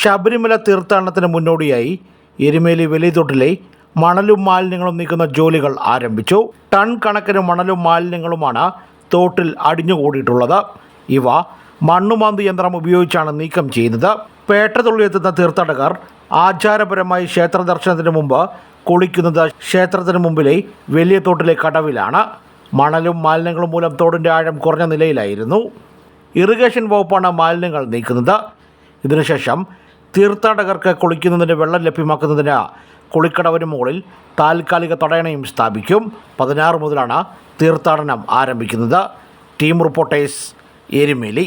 ശബരിമല തീർത്ഥാടനത്തിന് മുന്നോടിയായി എരുമേലി വെളിതൊട്ടിലെ മണലും മാലിന്യങ്ങളും നീക്കുന്ന ജോലികൾ ആരംഭിച്ചു. ടൺ കണക്കിന് മണലും മാലിന്യങ്ങളുമാണ് തോട്ടിൽ അടിഞ്ഞുകൂടിയിട്ടുള്ളത്. ഇവ മണ്ണുമാന്തു യന്ത്രം ഉപയോഗിച്ചാണ് നീക്കം ചെയ്യുന്നത് പേട്ടതുള്ളിയെത്തുന്ന തീർത്ഥാടകർ ആചാരപരമായി ക്ഷേത്ര ദർശനത്തിന് മുമ്പ് കുളിക്കുന്നത് ക്ഷേത്രത്തിന് മുമ്പിലെ വലിയ തോട്ടിലെ കടവിലാണ്. മണലും മാലിന്യങ്ങളും മൂലം തോടിന്റെ ആഴം കുറഞ്ഞ നിലയിലായിരുന്നു. ഇറിഗേഷൻ വകുപ്പാണ് മാലിന്യങ്ങൾ നീക്കുന്നത്. ഇതിനുശേഷം തീർത്ഥാടകർക്ക് കുളിക്കുന്നതിന് വെള്ളം ലഭ്യമാക്കുന്നതിന് കുളിക്കടവിന് മുകളിൽ താൽക്കാലിക തടയണയും സ്ഥാപിക്കും. പതിനാറ് മുതലാണ് തീർത്ഥാടനം ആരംഭിക്കുന്നത്. Team reporters Erumeli.